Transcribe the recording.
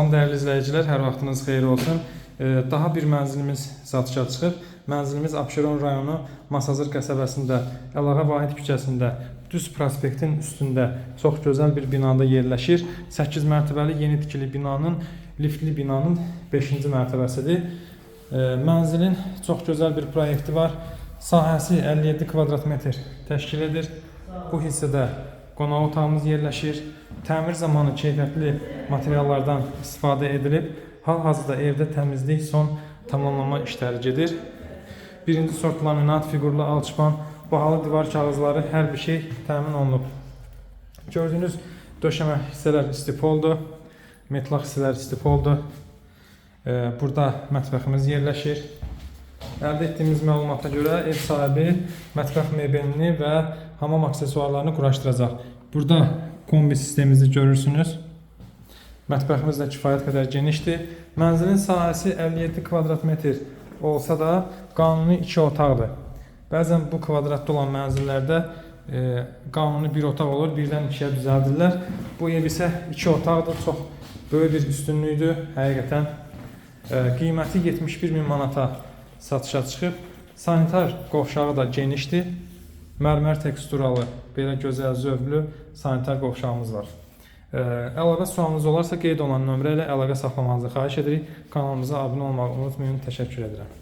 Salam dəyərli izləyicilər, hər vaxtınız xeyir olsun. Daha bir mənzilimiz satışa çıxıb. Mənzilimiz Abşeron rayonu Masazır qəsəbəsində, Əlağa Vahid küçəsində, Düz prospektin üstündə çox gözəl bir binada yerləşir. 8 mərtəbəli yeni tikili binanın, liftli binanın 5-ci mərtəbəsidir. Mənzilin çox gözəl bir proyekti var. Sahəsi 57 kvadrat metr təşkil edir. Bu hissədə qonaq otağımız yerləşir. Təmir zamanı keyfiyyətli materiallardan istifadə edilib. Hal-hazırda evdə təmizlik son tamamlama işləri gedir. Birinci sort laminat, figurlu alçıpan, bahalı divar kağızları, hər bir şey təmin olunub. Gördüyünüz döşəmə hissələr istifoldur. Metlaq hissələr istifoldur. Ee, Burada mətbəximiz yerləşir. Əldə etdiyimiz məlumata görə ev sahibi mətbəx mebelini və hamam aksesuarlarını quraşdıracaq. Burada kombi sistemimizi görürsünüz. Mətbəximiz də kifayət qədər genişdir. Mənzilin sahəsi 57 kvadrat metr olsa da qanuni 2 otaqdır. Bəzən bu kvadratda olan mənzillərdə e, qanuni bir otaq olur, birdən ikiyə düzəldirlər. Bu ev isə 2 otaqdır, çox böyük bir üstünlükdür həqiqətən. E, qiyməti 71 min manata satışa çıxıb. Sanitar qovşağı da genişdir. Mərmər teksturalı, belə gözəl, zövqlü sanitar qovşağımız var. Ə, Əlavə sualınız olarsa qeyd olunan nömrə ilə əlaqə saxlamanızı xahiş edirik. Kanalımıza abunə olmağı unutmayın. Təşəkkür edirəm.